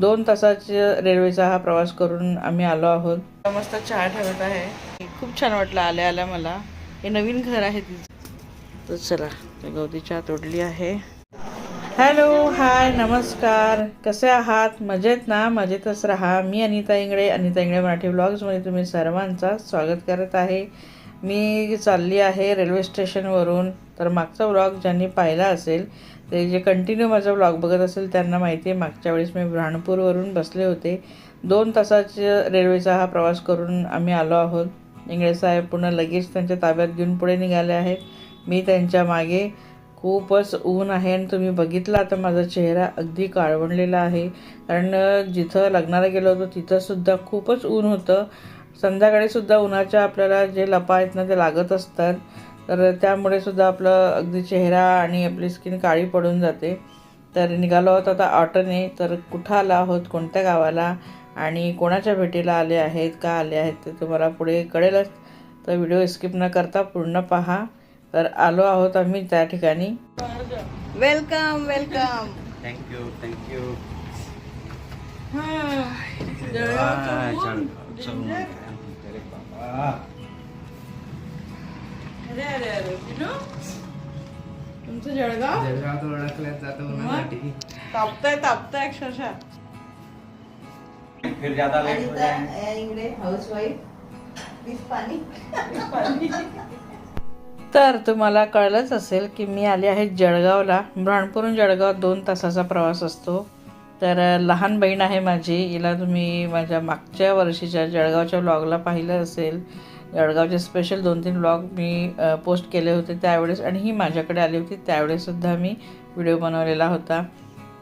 दोन तासाच्या रेल्वेचा हा प्रवास करून आम्ही आलो आहोत. मस्त चहा ठेवत आहे. खूप छान वाटलं आल्या आल्या मला. हे नवीन घर आहे तिचं. तर चला गवती चहा तोडली आहे. हॅलो हाय नमस्कार. कसे आहात? मजेत ना? मजेतच राहा. मी अनिता इंगळे अनिता इंगळे मराठी ब्लॉग्समध्ये तुम्ही सर्वांचा स्वागत करत आहे. मी चालली आहे रेल्वे स्टेशनवरून तर मागचा ब्लॉग ज्यांनी पाहिला असेल ते जे कंटिन्यू माझा ब्लॉग बघत असेल त्यांना माहिती आहे मागच्या वेळेस मी ब्राणपूरवरून बसले होते. दोन तासाच्या रेल्वेचा हा प्रवास करून आम्ही आलो आहोत. इंगळे साहेब पुन्हा लगेच त्यांच्या ताब्यात घेऊन पुढे निघाले आहेत. मी त्यांच्या मागे खूपच ऊन आहे आणि तुम्ही बघितला तर माझा चेहरा अगदी काळवणलेला आहे. कारण जिथं लग्नाला गेलो होतो तिथंसुद्धा खूपच ऊन होतं. संध्याकाळीसुद्धा उन्हाच्या आपल्याला जे लपा आहेत ना ते लागत असतात. तर त्यामुळे सुद्धा आपलं अगदी चेहरा आणि आपली स्किन काळी पडून जाते. तर निघालो आहोत आता ऑटोने. तर कुठं आलो आहोत? कोणत्या गावाला? आणि कोणाच्या भेटीला आले आहेत? का आले आहेत? ते तुम्हाला पुढे कळेलच. तर व्हिडिओ स्किप न करता पूर्ण पहा. तर आलो आहोत आम्ही त्या ठिकाणी. Welcome welcome. थँक्यू थँक्यू अरे तुमचं जळगाव? जळगावात ओळखल्यात जातो उन्हासाठी. तापताय तापताय अक्षरशः. फिर ज्यादा लेट हो जाएंगे तर तुम्हाला कळलंच असेल की मी आले आहे जळगावला. ब्राणपूरून जळगाव दोन तासाचा प्रवास असतो. तर लहान बहीण आहे माझी. हिला तुम्ही माझ्या मागच्या वर्षीच्या जळगावच्या ब्लॉगला पाहिलं असेल. जळगावचे स्पेशल दोन तीन ब्लॉग मी पोस्ट केले होते त्यावेळेस आणि ही माझ्याकडे आली होती. त्यावेळेससुद्धा मी व्हिडिओ बनवलेला होता.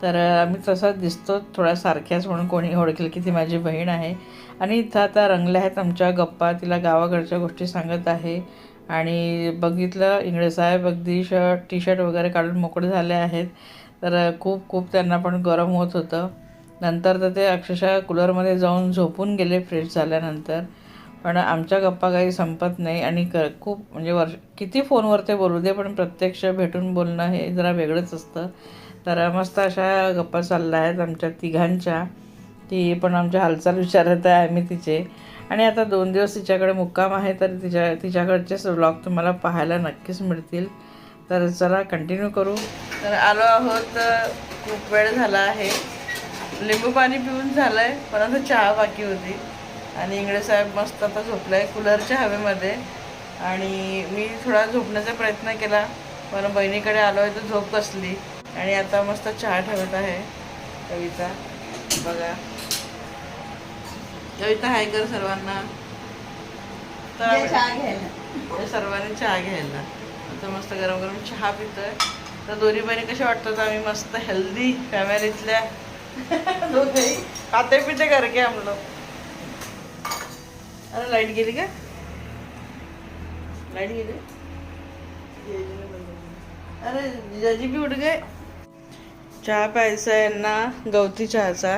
तर मी आम्ही तसाच दिसतो थोड्या सारख्याच म्हणून कोणी ओळखेल की ती माझी बहीण आहे. आणि इथं आता रंगल्या आहेत आमच्या गप्पा. तिला गावाकडच्या गोष्टी सांगत आहे. आणि बघितलं इंगळे साहेब अगदी शर्ट टी शर्ट वगैरे काढून मोकळे झाले आहेत. तर खूप खूप त्यांना पण गरम होत होतं. नंतर तर ते अक्षरशः कूलरमध्ये जाऊन झोपून गेले फ्रेश झाल्यानंतर. पण आमच्या गप्पा काही संपत नाही आणि क खूप म्हणजे वर्ष किती फोनवर ते बोलू दे पण प्रत्यक्ष भेटून बोलणं हे जरा वेगळंच असतं. तर मस्त अशा गप्पा चालल्या आहेत आमच्या तिघांच्या. ती पण आमच्या हालचाल विचारत आहे आम्ही तिचे. आणि आता दोन दिवस तिच्याकडे मुक्काम आहे तर तिच्या तिच्याकडचेच ब्लॉग तुम्हाला पाहायला नक्कीच मिळतील. तर चला कंटिन्यू करू. तर आलो आहोत खूप वेळ झाला आहे. लिंबू पाणी पिऊन झालं आहे पण आता चहा बाकी होती. आणि इंगळे साहेब मस्त आता झोपला आहे कूलरच्या हवेमध्ये. आणि मी थोडा झोपण्याचा प्रयत्न केला. पण बहिणीकडे आलो आहे तर झोप बसली. आणि आता मस्त चहा ठेवत आहे कविता. बघा. कविता हाय कर सर्वांना. तर सर्वांनी चहा घ्यायला. आता मस्त गरम गरम चहा पितोय. तर दोन्ही बहिणी कशा वाटतात? आम्ही मस्त हेल्दी फॅमिलीतल्या दोघंही खाते पिते करके हम लोग अरे लाइट गेली का? लाइट गेली? अरे जिजाजी उठ गे चहा प्यायचा आहे यांना गवती चहाचा.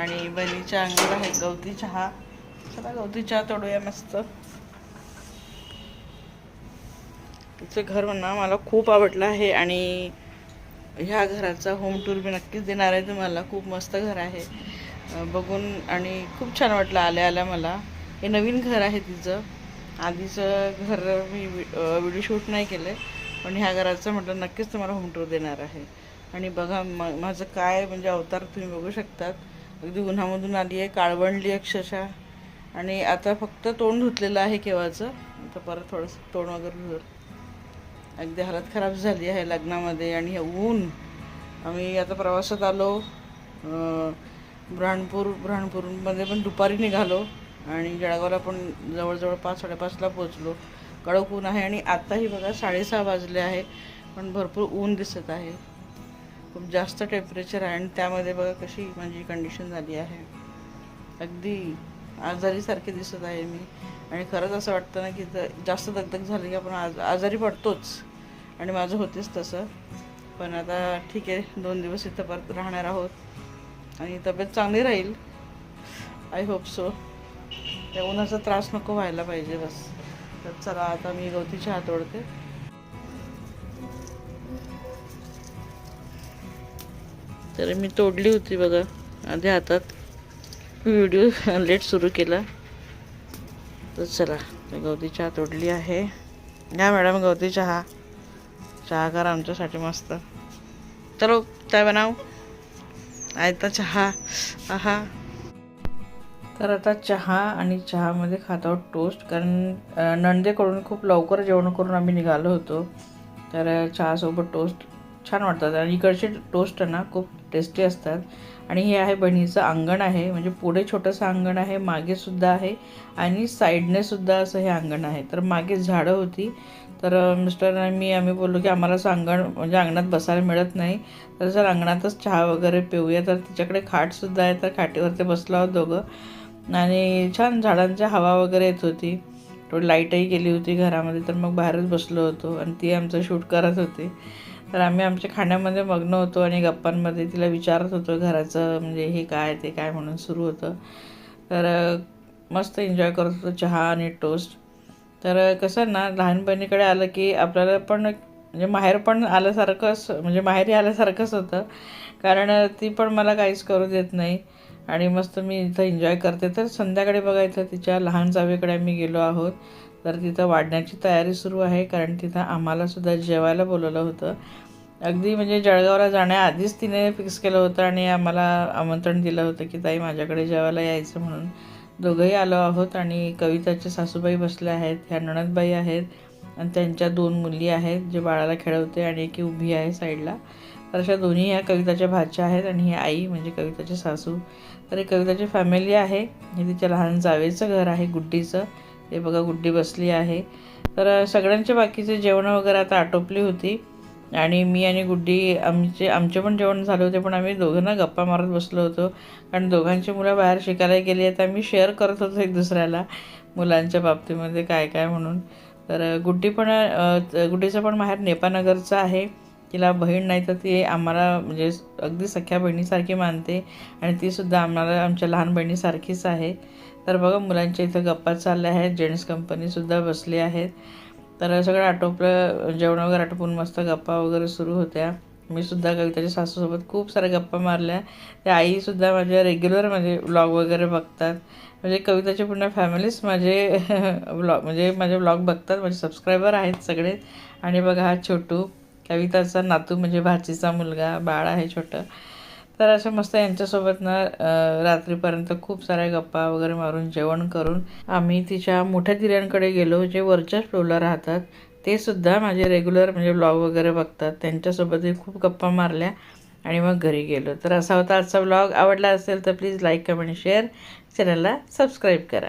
आणि बनीच्या अंगाला आहे गवती चहा. चला गवती चहा तोडूया मस्त. तिचं घर म्हणा मला खूप आवडलं आहे आणि ह्या घराचा होम टूर मी नक्कीच देणार आहे. तुम्हाला खूप मस्त घर आहे. बघून आणि खूप छान वाटलं आल्या आल्या मला. हे नवीन घर आहे तिचं. आधीचं घर मी व्हिडिओ शूट नाही केलं पण ह्या घराचं म्हटलं नक्कीच तुम्हाला होम टूर देणार आहे. आणि बघा म माझं काय म्हणजे अवतार तुम्ही बघू शकतात. अगदी उन्हामधून आली आहे काळवंडली अक्षरशः. आणि आता फक्त तोंड धुतलेलं आहे केव्हाचं? आता परत थोडंसं तोंड वगैरे धुर अगदी हालत खराब झाली आहे लग्नामध्ये आणि हे ऊन. आम्ही आता प्रवासात आलो. अं, बुऱ्हाणपूर बुऱ्हाणपूरमध्ये पण दुपारी निघालो. आणि जळगावला पण जवळजवळ पाच साडेपाचला पोचलो कडक ऊन आहे आणि आत्ताही बघा साडेसहा वाजले आहे पण भरपूर ऊन दिसत आहे. खूप जास्त टेम्परेचर आहे आणि त्यामध्ये बघा कशी माझी कंडिशन झाली आहे. अगदी आजारीसारखे दिसत आहे मी. आणि खरंच असं वाटतं ना की जास्त दगदग झाली की आपण आज आजारी पडतोच. आणि माझं होतेच तसं. पण आता ठीक आहे दोन दिवस इथं परत राहणार आहोत. आणि तब्येत चांगली राहील. आय होप सो त्या उन्हाचा त्रास नको व्हायला पाहिजे बस. तर चला आता मी गवती चहा तोडते तर मी तोडली होती बघा आधी हातात. व्हिडिओ लेट सुरू केला. तर चला गवती चहा तोडली आहे. घ्या मॅडम गवती चहा. चहा करा आमच्यासाठी मस्त. चलो काय बनाव आयता चहा. आहा. तर आता चहा आणि चहामध्ये खात आहोत टोस्ट कारण नंदेकडून खूप लवकर जेवण करून आम्ही निघालो होतो. तर चहासोबत टोस्ट छान वाटतात. आणि इकडचे टोस्ट ना खूप टेस्टी असतात. आणि हे आहे बहिणीचं अंगण आहे. म्हणजे पुढे छोटंसं अंगण आहे मागे सुद्धा आहे आणि साईडने सुद्धा असं हे अंगण आहे. तर मागे झाडं होती. तर मिस्टर मी आम्ही बोललो की आम्हाला असं अंगण म्हणजे अंगणात बसायला मिळत नाही. तर सर अंगणातच चहा वगैरे पिऊया. तर तिच्याकडे खाटसुद्धा आहे. तर खाटीवरती बसलो आहोत दोघं. आणि छान झाडांच्या हवा वगैरे येत होती. थोडी लाईटही गेली होती घरामध्ये तर मग बाहेरच बसलो होतो आणि ती आमचं शूट करत होती. तर आम्ही आमच्या खाण्यामध्ये मग्न होतो आणि गप्पांमध्ये तिला विचारत होतो घराचं म्हणजे हे काय ते काय म्हणून सुरू होतं. तर मस्त एन्जॉय करत होतो चहा आणि टोस्ट. तर कसं ना लहानपणीकडे आलं की आपल्याला पण म्हणजे माहेर पण आल्यासारखंच म्हणजे माहेरी आल्यासारखंच होतं. कारण ती पण मला काहीच करू देत नाही. आणि मस्त मी इथं एन्जॉय करते. तर संध्याकाळी बघायचं तिच्या लहान जावेकडे आम्ही गेलो आहोत. तर तिथं वाढण्याची तयारी सुरू आहे कारण तिथं आम्हालासुद्धा जेवायला बोलवलं होतं. अगदी म्हणजे जळगावला जाण्याआधीच तिने फिक्स केलं होतं आणि आम्हाला आमंत्रण दिलं होतं की ताई माझ्याकडे जेवायला यायचं म्हणून. दोघंही आलो आहोत आणि कविताचे सासूबाई बसल्या आहेत ह्या नणदबाई आहेत आणि त्यांच्या दोन मुली आहेत जे बाळाला खेळवते आणि एक उभी आहे साईडला. तर अशा दोन्ही ह्या कविताच्या भाच्या आहेत आणि ही आई म्हणजे कविताची सासू. तर हे कविताची फॅमिली आहे. हे तिच्या लहान जावेचं घर आहे गुड्डीचं. ते बघा गुड्डी बसली आहे. तर सगळ्यांचे बाकीचे जेवणं वगैरे आता आटोपली होती. आणि मी आणि गुड्डी आमचे आमचे पण जेवण झाले होते पण आम्ही दोघांना गप्पा मारत बसलो होतो. कारण दोघांची मुलं बाहेर शिकायला गेली आहेत आम्ही शेअर करत होतो एक दुसऱ्याला मुलांच्या बाबतीमध्ये काय काय म्हणून. तर गुड्डी पण गुड्डीचं पण माहेर नेपानगरचं आहे. तिला बहीण नाही तर ती आम्हाला म्हणजे अगदी सख्या बहिणीसारखी मानते आणि तीसुद्धा आम्हाला आमच्या लहान बहिणीसारखीच आहे. तर बघा मुलांच्या इथं गप्पा चालल्या आहेत. जेंट्स कंपनीसुद्धा बसली आहेत. तर सगळं आटोपलं जेवण वगैरे आटोपून मस्त गप्पा वगैरे सुरू होत्या. मी सुद्धा कविताच्या सासूसोबत खूप साऱ्या गप्पा मारल्या. त्या आईसुद्धा माझ्या रेग्युलर म्हणजे व्लॉग वगैरे बघतात. म्हणजे कविताची पूर्ण फॅमिलीच माझे व्लॉग म्हणजे माझे व्लॉग बघतात. माझे सबस्क्रायबर आहेत सगळे. आणि बघा हा छोटू. कविताचा नातू म्हणजे भाचीचा मुलगा बाळ आहे छोटं. तर असं मस्त यांच्यासोबत ना रात्रीपर्यंत खूप साऱ्या गप्पा वगैरे मारून जेवण करून आम्ही तिच्या मोठ्या दिऱ्यांकडे गेलो जे वरच्या फ्लोला राहतात. ते सुद्धा माझे रेग्युलर म्हणजे व्लॉग वगैरे बघतात. त्यांच्यासोबतही खूप गप्पा मारल्या आणि मग घरी गेलो. तर असा होता आजचा व्लॉग आवडला असेल तर प्लीज लाईक कमेंट शेअर चॅनलला सबस्क्राईब करा.